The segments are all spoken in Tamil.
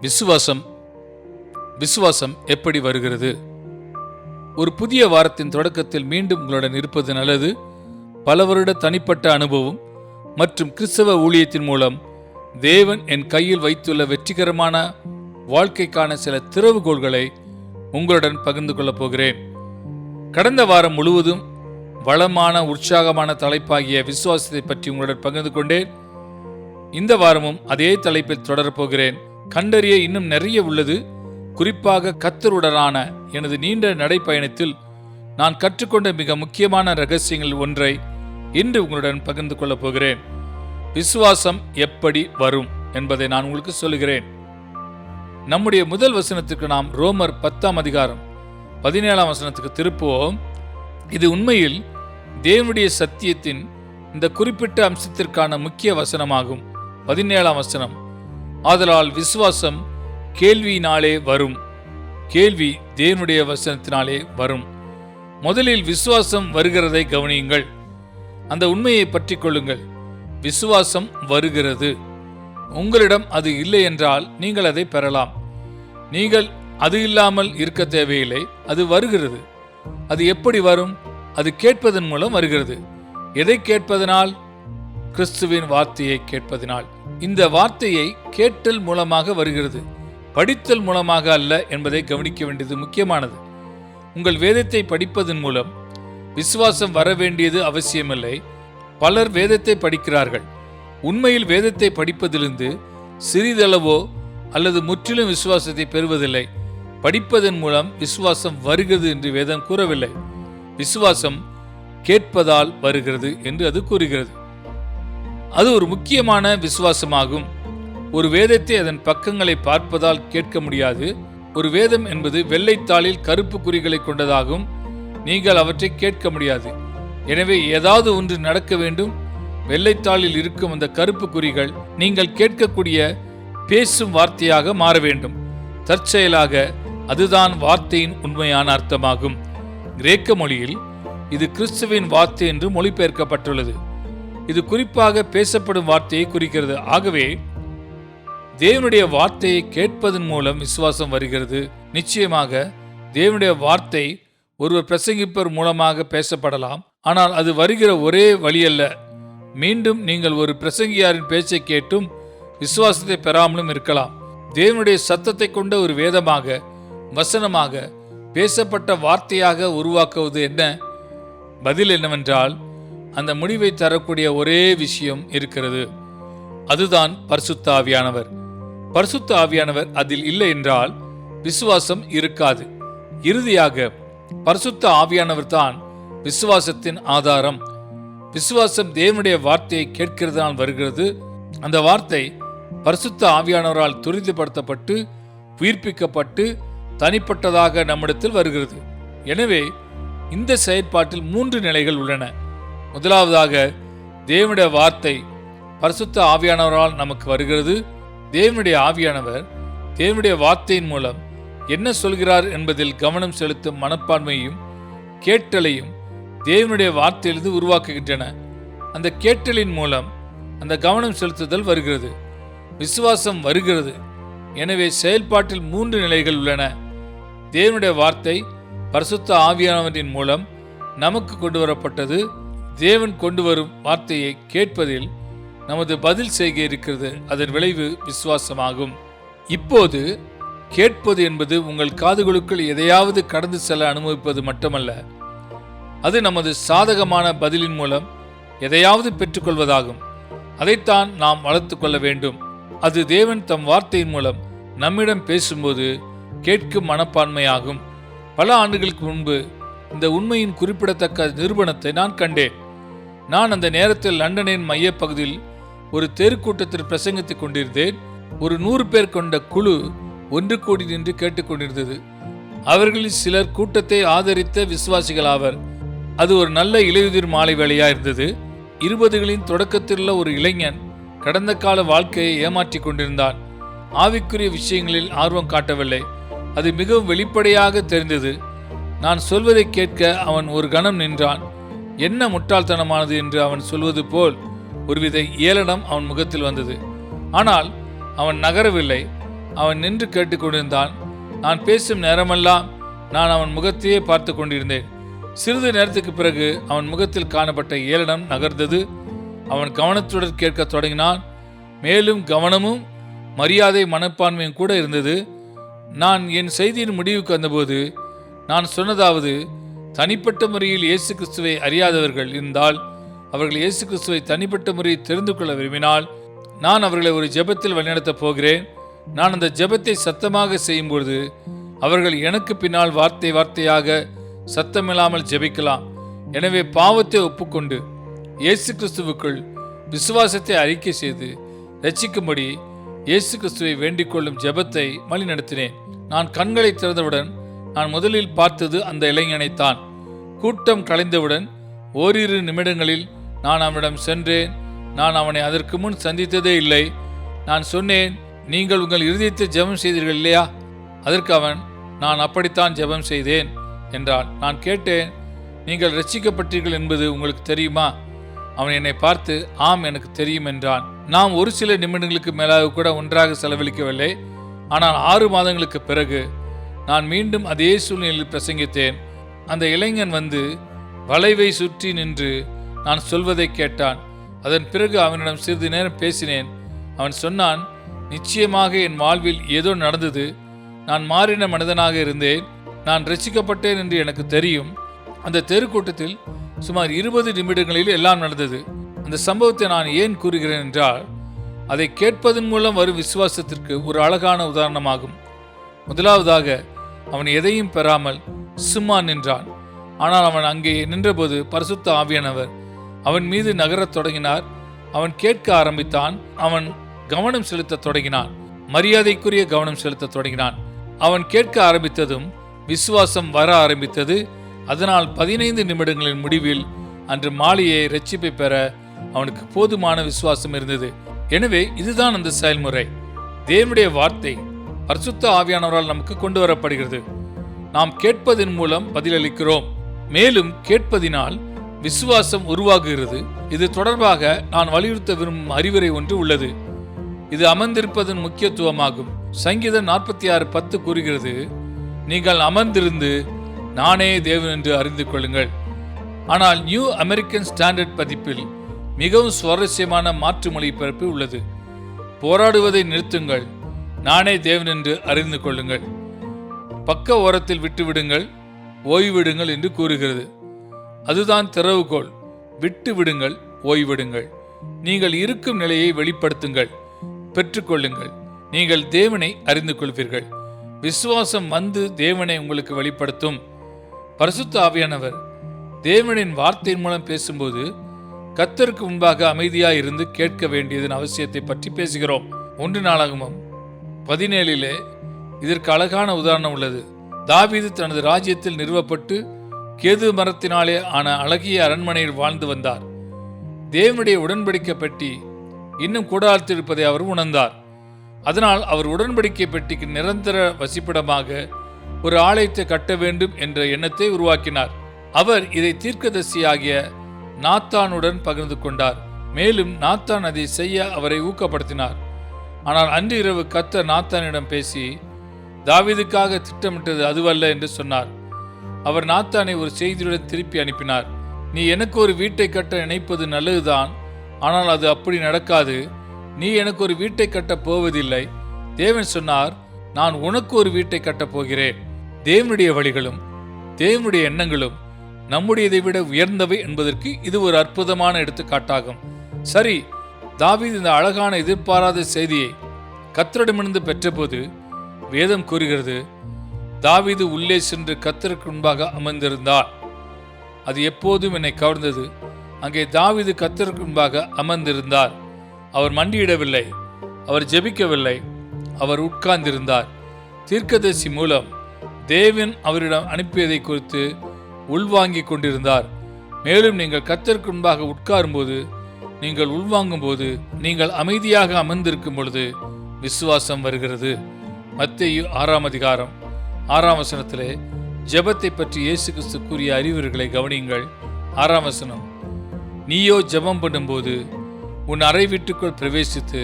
விசுவாசம் விசுவாசம் எப்படி வருகிறது? ஒரு புதிய வாரத்தின் தொடக்கத்தில் மீண்டும் உங்களுடன் இருப்பது நல்லது. பல வருட தனிப்பட்ட அனுபவம் மற்றும் கிறிஸ்தவ ஊழியத்தின் மூலம் தேவன் என் கையில் வைத்துள்ள வெற்றிகரமான வாழ்க்கைக்கான சில திறவுகோள்களை உங்களுடன் பகிர்ந்து கொள்ளப் போகிறேன். கடந்த வாரம் முழுவதும் வளமான உற்சாகமான தலைப்பாகிய விசுவாசத்தை பற்றி உங்களுடன் பகிர்ந்து கொண்டேன். இந்த வாரமும் அதே தலைப்பில் தொடரப்போகிறேன் கண்டறிய இன்னும் நிறைய உள்ளது. குறிப்பாக கத்தருடனான எனது நீண்ட நடைப்பயணத்தில் நான் கற்றுக்கொண்ட மிக முக்கியமான ரகசியங்கள் ஒன்றை இன்று உங்களுடன் பகிர்ந்து கொள்ளப் போகிறேன். விசுவாசம் எப்படி வரும் என்பதை நான் உங்களுக்கு சொல்லுகிறேன். நம்முடைய முதல் வசனத்துக்கு நாம் ரோமர் பத்தாம் அதிகாரம் பதினேழாம் வசனத்துக்கு திருப்புவோம். இது உண்மையில் தேவனுடைய சத்தியத்தின் இந்த குறிப்பிட்ட அம்சத்திற்கான முக்கிய வசனமாகும். பதினேழாம் வசனம். ஆதலால் விசுவாசம் கேள்வியினாலே வரும். கேள்வி தேவனுடைய வசனத்தினாலே வரும். முதலில் விசுவாசம் வருகிறதை கவனியுங்கள். அந்த உண்மையை பற்றி கொள்ளுங்கள். விசுவாசம் வருகிறது. உங்களிடம் அது இல்லை என்றால் நீங்கள் அதை பெறலாம். நீங்கள் அது இல்லாமல் இருக்க தேவையில்லை அது வருகிறது. அது எப்படி வரும்? அது கேட்பதன் மூலம் வருகிறது. எதை கேட்பதனால்? கிறிஸ்துவின் வார்த்தையை கேட்பதனால். இந்த வார்த்தையை கேட்டல் மூலமாக வருகிறது. படித்தல் மூலமாக அல்ல என்பதை கவனிக்க வேண்டியது முக்கியமானது. உங்கள் வேதத்தை படிப்பதன் மூலம் விசுவாசம் வர வேண்டியது அவசியமில்லை. பலர் வேதத்தை படிக்கிறார்கள். உண்மையில் வேதத்தை படிப்பதிலிருந்து சிறிதளவோ அல்லது முற்றிலும் விசுவாசத்தை பெறுவதில்லை. படிப்பதன் மூலம் விசுவாசம் வருகிறது என்று வேதம் கூறவில்லை. விசுவாசம் கேட்பதால் வருகிறது என்று அது கூறுகிறது. அது ஒரு முக்கியமான விசுவாசமாகும். ஒரு வேதத்தை அதன் பக்கங்களை பார்ப்பதால் கேட்க முடியாது. ஒரு வேதம் என்பது வெள்ளைத்தாளில் கருப்பு குறிகளை கொண்டதாகும். நீங்கள் அவற்றை கேட்க முடியாது. எனவே ஏதாவது ஒன்று நடக்க வேண்டும். வெள்ளைத்தாளில் இருக்கும் அந்த கருப்பு குறிகள் நீங்கள் கேட்கக்கூடிய பேசும் வார்த்தையாக மாற வேண்டும். தற்செயலாக அதுதான் வார்த்தையின் உண்மையான அர்த்தமாகும். கிரேக்க மொழியில் இது கிறிஸ்துவின் வார்த்தை என்று மொழிபெயர்க்கப்பட்டுள்ளது. இது குறிப்பாக பேசப்படும் வார்த்தையை குறிக்கிறது. ஆகவே தேவனுடைய வார்த்தையை கேட்பதன் மூலம் விசுவாசம் வருகிறது. நிச்சயமாக தேவனுடைய வார்த்தை ஒருவர் பிரசங்கிப்பர் மூலமாக பேசப்படலாம். ஆனால் அது வருகிற ஒரே வழி அல்ல மீண்டும் நீங்கள் ஒரு பிரசங்கியாரின் பேச்சை கேட்டும் விசுவாசத்தை பெறாமலும் இருக்கலாம். தேவனுடைய சத்தத்தை கொண்ட ஒரு வேதமாக வசனமாக பேசப்பட்ட வார்த்தையாக உருவாக்குவது என்ன? பதில் என்னவென்றால் அந்த முடிவை தரக்கூடிய ஒரே விஷயம் இருக்கிறது. அதுதான் பரிசுத்த ஆவியானவர். பரிசுத்த ஆவியானவர் அதில் இல்லை என்றால் விசுவாசம் இருக்காது. இறுதியாக பரிசுத்த ஆவியானவர் தான் விசுவாசத்தின் ஆதாரம். விசுவாசம் தேவனுடைய வார்த்தையை கேட்கிறதுனால் வருகிறது. அந்த வார்த்தை பரிசுத்த ஆவியானவரால் துரிதப்படுத்தப்பட்டு உயிர்ப்பிக்கப்பட்டு தனிப்பட்டதாக நம்மிடத்தில் வருகிறது. எனவே இந்த செயற்பாட்டில் மூன்று நிலைகள் உள்ளன. முதலாவதாக தேவனுடைய வார்த்தை பரிசுத்த ஆவியானவரால் நமக்கு வருகிறது. தேவனுடைய ஆவியானவர் தேவனுடைய வார்த்தையின் மூலம் என்ன சொல்கிறார் என்பதில் கவனம் செலுத்தும் மனப்பான்மையும் கேட்டலையும் தேவனுடைய வார்த்தையிலிருந்து உருவாக்குகின்றன. அந்த கேட்டலின் மூலம் அந்த கவனம் செலுத்துதல் வருகிறது. விசுவாசம் வருகிறது. எனவே செயல்பாட்டில் மூன்று நிலைகள் உள்ளன. தேவனுடைய வார்த்தை பரிசுத்த ஆவியானவரின் மூலம் நமக்கு கொண்டு வரப்பட்டது. தேவன் கொண்டு வரும் வார்த்தையை கேட்பதில் நமது பதில் செய்கை இருக்கிறது. அதன் விளைவு விசுவாசமாகும். இப்போது கேட்பது என்பது உங்கள் காதுகளுக்குள் எதையாவது கடந்து செல்ல அனுமதிப்பது மட்டுமல்ல. அது நமது சாதகமான பதிலின் மூலம் எதையாவது பெற்றுக்கொள்வதாகும். அதைத்தான் நாம் வளர்த்து கொள்ள வேண்டும். அது தேவன் தம் வார்த்தையின் மூலம் நம்மிடம் பேசும்போது கேட்கும் மனப்பான்மையாகும். பல ஆண்டுகளுக்கு முன்பு இந்த உண்மையின் குறிப்பிடத்தக்க நிரூபணத்தை நான் கண்டேன். நான் அந்த நேரத்தில் லண்டனின் மையப்பகுதியில் ஒரு தெருக்கூட்டத்தில் பிரசங்கித்துக் கொண்டிருந்தேன். ஒரு நூறு பேர் கொண்ட குழு ஒன்று கூடி நின்று கேட்டுக்கொண்டிருந்தது அவர்களில் சிலர் கூட்டத்தை ஆதரித்த விசுவாசிகள் ஆவர். அது ஒரு நல்ல இலையுதிர் மாலை வேலையா இருந்தது. இருபதுகளின் தொடக்கத்திலுள்ள ஒரு இளைஞன் கடந்த கால வாழ்க்கையை ஏமாற்றிக் கொண்டிருந்தான். ஆவிக்குரிய விஷயங்களில் ஆர்வம் காட்டவில்லை. அது மிகவும் வெளிப்படையாக தெரிந்தது. நான் சொல்வதை கேட்க அவன் ஒரு கணம் நின்றான். என்ன முட்டாள்தனமானது என்று அவன் சொல்வது போல் ஒருவித ஏளனம் அவன் முகத்தில் வந்தது. ஆனால் அவன் நகரவில்லை. அவன் நின்று கேட்டுக்கொண்டிருந்தான் நான் பேசும் நேரமெல்லாம் நான் அவன் முகத்தையே பார்த்து கொண்டிருந்தேன். சிறிது நேரத்துக்கு பிறகு அவன் முகத்தில் காணப்பட்ட ஏளனம் நகர்ந்தது. அவன் கவனத்துடன் கேட்கத் தொடங்கினான். மேலும் கவனமும் மரியாதை மனப்பான்மையும் கூட இருந்தது. நான் என் செய்தியின் முடிவுக்கு வந்தபோது நான் சொன்னதாவது தனிப்பட்ட முறையில் இயேசு கிறிஸ்துவை அறியாதவர்கள் இருந்தால் அவர்கள் இயேசு கிறிஸ்துவை தனிப்பட்ட முறையில் தெரிந்து கொள்ள விரும்பினால் நான் அவர்களை ஒரு ஜெபத்தில் வழிநடத்தப் போகிறேன். நான் அந்த ஜெபத்தை சத்தமாக செய்யும்பொழுது அவர்கள் எனக்கு பின்னால் வார்த்தை வார்த்தையாக சத்தமில்லாமல் ஜெபிக்கலாம். எனவே பாவத்தை ஒப்புக்கொண்டு இயேசு கிறிஸ்துவுக்குள் விசுவாசத்தை அறிக்கை செய்து ரட்சிக்கும்படி இயேசு கிறிஸ்துவை வேண்டிக் கொள்ளும் ஜெபத்தை வழிநடத்தினேன். நான் கண்களை திறந்தவுடன் நான் முதலில் பார்த்தது அந்த இளைஞனைத்தான் கூட்டம் கலைந்தவுடன் ஓரிரு நிமிடங்களில் நான் அவனிடம் சென்றேன். நான் அவனை அதற்கு முன் சந்தித்ததே இல்லை. நான் சொன்னேன் நீங்கள் உங்கள் இருதயத்தை ஜெபம் செய்தீர்கள் இல்லையா? அதற்கு அவன் நான் அப்படித்தான் ஜெபம் செய்தேன் என்றான். நான் கேட்டேன் நீங்கள் ரட்சிக்கப்பட்டீர்கள் என்பது உங்களுக்கு தெரியுமா? அவன் என்னை பார்த்து ஆம் எனக்கு தெரியும் என்றான். நாம் ஒரு சில நிமிடங்களுக்கு மேலாக கூட ஒன்றாக செலவழிக்கவில்லை. ஆனால் ஆறு மாதங்களுக்கு பிறகு நான் மீண்டும் அதே சூழ்நிலையில் பிரசங்கித்தேன். அந்த இளைஞன் வந்து வளைவை சுற்றி நின்று நான் சொல்வதை கேட்டான். அதன் பிறகு அவனிடம் சிறிது நேரம் பேசினேன். அவன் சொன்னான் நிச்சயமாக என் வாழ்வில் ஏதோ நடந்தது. நான் மாறின மனிதனாக இருந்தேன். நான் ரசிக்கப்பட்டேன் என்று எனக்கு தெரியும். அந்த தெருக்கூட்டத்தில் சுமார் இருபது நிமிடங்களில் எல்லாம் நடந்தது. அந்த சம்பவத்தை நான் ஏன் கூறுகிறேன் என்றால் அதை கேட்பதன் மூலம் வரும் விசுவாசத்திற்கு ஒரு அழகான உதாரணமாகும். முதலாவதாக அவன் எதையும் பெறாமல் சும்மா நின்றான். ஆனால் அவன் அங்கே நின்றபோது பரிசுத்த ஆவியானவர் அவன் மீது நகரத் தொடங்கினார். அவன் கேட்க ஆரம்பித்தான். அவன் கவனம் செலுத்தத் தொடங்கினான். மரியாதைக்குரிய கவனம் செலுத்தத் தொடங்கினான். அவன் கேட்க ஆரம்பித்ததும் விசுவாசம் வர ஆரம்பித்தது. அதனால் பதினைந்து நிமிடங்களின் முடிவில் அன்று மாலையை ரட்சிப்பை பெற அவனுக்கு போதுமான விசுவாசம் இருந்தது. எனவே இதுதான் அந்த செயல்முறை. தேவனுடைய வார்த்தை. பரிசுத்த ஆவியானவரால் நமக்கு கொண்டு வரப்படுகிறது நாம் கேட்பதன் மூலம் பதிலளிக்கிறோம். மேலும் கேட்பதினால் விசுவாசம் உருவாகுகிறது இது தொடர்பாக நான் வலியுறுத்த விரும்பும் அறிவுரை ஒன்று உள்ளது. இது அமர்ந்திருப்பதன் முக்கியத்துவமாகும். சங்கீதம் நாற்பத்தி ஆறு பத்து கூறுகிறது. நீங்கள் அமர்ந்திருந்து நானே தேவன் என்று அறிந்து கொள்ளுங்கள். ஆனால் நியூ அமெரிக்கன் ஸ்டாண்டர்ட் பதிப்பில் மிகவும் சுவாரஸ்யமான மாற்று மொழிபெயர்ப்பு உள்ளது. போராடுவதை நிறுத்துங்கள். நானே தேவன் என்று அறிந்து கொள்ளுங்கள். பக்க ஓரத்தில் விட்டுவிடுங்கள் ஓய்விடுங்கள் என்று கூறுகிறது. அதுதான் திறவுகோள். விட்டு விடுங்கள் ஓய்விடுங்கள். நீங்கள் இருக்கும் நிலையை வெளிப்படுத்துங்கள் பெற்றுக்கொள்ளுங்கள். நீங்கள் தேவனை அறிந்து கொள்வீர்கள் விசுவாசம் வந்து தேவனை உங்களுக்கு வெளிப்படுத்தும். பரிசுத்த ஆவியானவர் தேவனின் வார்த்தையின் மூலம் பேசும்போது கத்தருக்கு முன்பாக அமைதியாக இருந்து கேட்க வேண்டியதன் அவசியத்தை பற்றி பேசுகிறோம். ஒன்று நாளாகமும் பதினேழிலே இதற்கு அழகான உதாரணம் உள்ளது. தாவீது தனது ராஜ்யத்தில் நிறுவப்பட்டு கேது மரத்தினாலே ஆன அழகிய அரண்மனையில் வாழ்ந்து வந்தார். தேவனுடைய உடன்படிக்கை பெட்டி இன்னும் கூடாத்திருப்பதை அவர் உணர்ந்தார். அதனால் அவர் உடன்படிக்கை பெட்டிக்கு நிரந்தர வசிப்பிடமாக ஒரு ஆலயத்தை கட்ட வேண்டும் என்ற எண்ணத்தை உருவாக்கினார். அவர் இதை தீர்க்கதர்சியாகிய நாத்தானுடன் பகிர்ந்து கொண்டார். மேலும் நாத்தான் அதை செய்ய அவரை ஊக்கப்படுத்தினார். ஆனால் அன்று இரவு கத்தர் நாத்தானிடம் பேசி தாவிதுக்காக திட்டமிட்டது அதுவல்ல என்று சொன்னார். அவர் நாத்தானை ஒரு செய்தியுடன் திருப்பி அனுப்பினார். நீ எனக்கு ஒரு வீட்டை கட்ட நினைப்பது நல்லதுதான் ஆனால் அது அப்படி நடக்காது. நீ எனக்கு ஒரு வீட்டை கட்டப் போவதில்லை. தேவன் சொன்னார் நான் உனக்கு ஒரு வீட்டை கட்டப் போகிறேன். தேவனுடைய வழிகளும் தேவனுடைய எண்ணங்களும் நம்முடையதை விட உயர்ந்தவை என்பதற்கு இது ஒரு அற்புதமான எடுத்துக்காட்டாகும். சரி தாவீது இந்த அழகான எதிர்பாராத செய்தியை கத்தரிடமிருந்து பெற்றபோது வேதம் கூறுகிறது தாவீது உள்ளே சென்று கத்தருக்கு முன்பாக அமர்ந்திருந்தார். அது எப்போதும் என்னை கவர்ந்தது. அங்கே தாவீது கத்தருக்கு முன்பாக அமர்ந்திருந்தார். அவர் மண்டியிடவில்லை அவர் ஜெபிக்கவில்லை அவர் உட்கார்ந்திருந்தார். தீர்க்கதரிசி மூலம் தேவன் அவரிடம் அனுப்பியதை குறித்து உள்வாங்கிக் கொண்டிருந்தார். மேலும் நீங்கள் கத்தருக்கு முன்பாக உட்காரும்போது நீங்கள் உள்வாங்கும் போது நீங்கள் அமைதியாக அமர்ந்திருக்கும் பொழுது விசுவாசம் வருகிறது. மத்தேயு ஆறாம் அதிகாரம் ஆறாம் வசனத்திலே ஜபத்தை பற்றி இயேசு கிறிஸ்து கூறிய அறிவுரைகளை கவனியுங்கள். ஆறாம் வசனம் நீயோ ஜெபம் பண்ணும்போது உன் அறை வீட்டுக்குள் பிரவேசித்து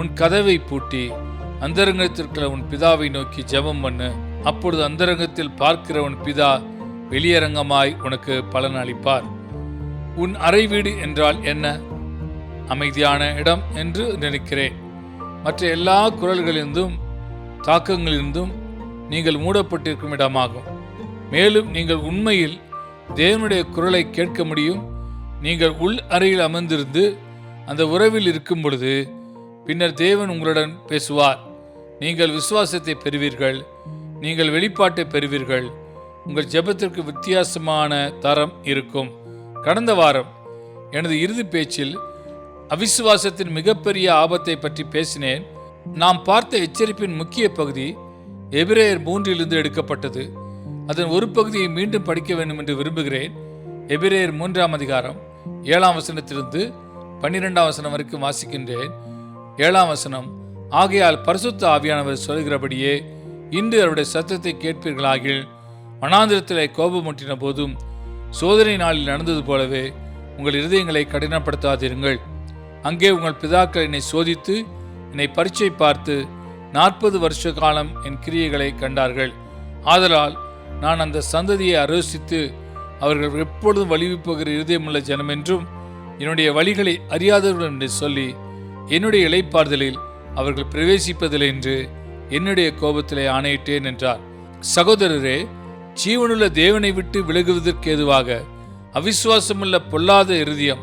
உன் கதவை பூட்டி அந்தரங்கத்திற்குள்ள உன் பிதாவை நோக்கி ஜெபம் பண்ணு. அப்பொழுது அந்தரங்கத்தில் பார்க்கிற உன் பிதா வெளியரங்கமாய் உனக்கு பலன் அளிப்பார் உன் அறை வீடு என்றால் என்ன? அமைதியான இடம் என்று நினைக்கிறேன். மற்ற எல்லா குரல்களிலிருந்தும் தாக்கங்களிலிருந்தும் நீங்கள் மூடப்பட்டிருக்கும் இடமாகும். மேலும் நீங்கள் உண்மையில் தேவனுடைய குரலை கேட்க முடியும். நீங்கள் உள் அறையில் அமர்ந்திருந்து அந்த உறவில் இருக்கும் பொழுது பின்னர் தேவன் உங்களுடன் பேசுவார். நீங்கள் விசுவாசத்தை பெறுவீர்கள். நீங்கள் வெளிப்பாட்டை பெறுவீர்கள். உங்கள் ஜெபத்திற்கு வித்தியாசமான தரம் இருக்கும். கடந்த வாரம் எனது இறுதி பேச்சில் அவிசுவாசத்தின் மிகப்பெரிய ஆபத்தை பற்றி பேசினேன். நாம் பார்த்த எச்சரிப்பின் முக்கிய பகுதி எபிரேயர் மூன்றிலிருந்து எடுக்கப்பட்டது. அதன் ஒரு பகுதியை மீண்டும் படிக்க வேண்டும் என்று விரும்புகிறேன். எபிரேயர் மூன்றாம் அதிகாரம் ஏழாம் வசனத்திலிருந்து பன்னிரெண்டாம் வசனம் வரைக்கும் வாசிக்கின்றேன். ஏழாம் வசனம் ஆகையால் பரிசுத்த ஆவியானவர் சொல்கிறபடியே இன்று அவருடைய சத்தத்தை கேட்பீர்களாகில் வனாந்திரத்திலே கோபமூட்டின போதும் சோதனை நாளில் நடந்தது போலவே உங்கள் இருதயங்களை கடினப்படுத்தாதிருங்கள் அங்கே உங்கள் பிதாக்கள் என்னை சோதித்து என்னை பரீட்சை பார்த்து நாற்பது வருஷ காலம் என் கிரியைகளை கண்டார்கள். ஆதலால் நான் அந்த சந்ததியை ஆலோசித்து அவர்கள் எப்பொழுதும் வலிவு இருதயமுள்ள ஜனம் என்றும் என்னுடைய வழிகளை அறியாதவர்கள் என்று சொல்லி என்னுடைய இளைப்பாறுதலில் அவர்கள் பிரவேசிப்பதில்லை என்று என்னுடைய கோபத்திலே ஆணையிட்டேன் என்றார். சகோதரரே ஜீவனுள்ள தேவனை விட்டு விலகுவதற்கு ஏதுவாக அவிசுவாசமுள்ள பொல்லாத இருதயம்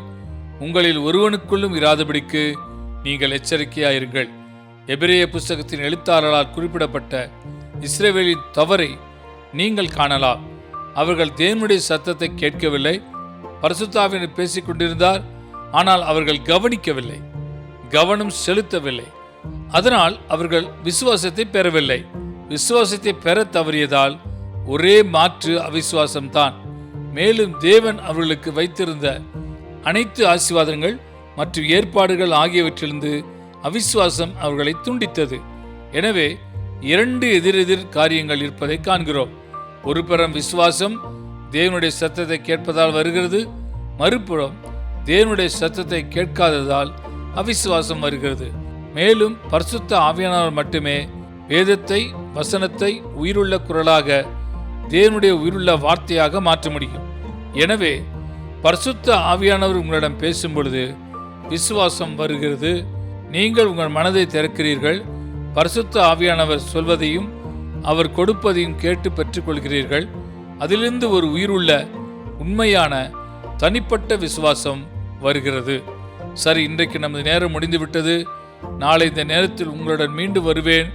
உங்களில் ஒருவனுக்குள்ளும் இராதபடிக்கு நீங்கள் எச்சரிக்கையாயிருங்கள். எபிரேய புஸ்தகத்தின் எழுத்தாளரால் குறிப்பிடப்பட்ட இஸ்ரேவேலின் தவறை நீங்கள் காணலாம். அவர்கள் தேவனுடைய சத்தத்தை கேட்கவில்லை. பரிசுத்தாவினர் பேசிக் கொண்டிருந்தார். ஆனால் அவர்கள் கவனிக்கவில்லை. கவனம் செலுத்தவில்லை. அதனால் அவர்கள் விசுவாசத்தை பெறவில்லை. விசுவாசத்தை பெற தவறியதால் ஒரே மாற்று அவிசுவாசம்தான். மேலும் தேவன் அவர்களுக்கு வைத்திருந்த அனைத்து ஆசீர்வாதங்கள் மற்றும் ஏற்பாடுகள் ஆகியவற்றிலிருந்து அவிசுவாசம் அவர்களை துண்டித்தது. எனவே இரண்டு எதிரெதிர் காரியங்கள் இருப்பதை காண்கிறோம். ஒரு புறம் விசுவாசம் தேவனுடைய சத்தத்தை கேட்பதால் வருகிறது. மறுபுறம் தேவனுடைய சத்தத்தை கேட்காததால் அவிசுவாசம் வருகிறது. மேலும் பரிசுத்த ஆவியானவர் மட்டுமே வேதத்தை வசனத்தை உயிருள்ள குரலாக தேவனுடைய உயிருள்ள வார்த்தையாக மாற்ற முடியும். எனவே பரிசுத்த ஆவியானவர் உங்களிடம் பேசும் பொழுது விசுவாசம் வருகிறது. நீங்கள் உங்கள் மனதை திறக்கிறீர்கள். பரிசுத்த ஆவியானவர் சொல்வதையும் அவர் கொடுப்பதையும் கேட்டு பெற்றுக்கொள்கிறீர்கள். அதிலிருந்து ஒரு உயிருள்ள உண்மையான தனிப்பட்ட விசுவாசம் வருகிறது. சரி இன்றைக்கு நமது நேரம் முடிந்துவிட்டது. நாளை இந்த நேரத்தில் உங்களுடன் மீண்டு வருவேன்.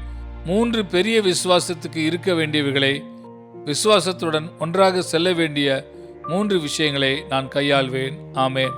மூன்று பெரிய விசுவாசத்துக்கு இருக்க வேண்டியவைகளை விசுவாசத்துடன் ஒன்றாக செல்ல வேண்டிய மூன்று விஷயங்களை நான் கையாள்வேன். ஆமேன்.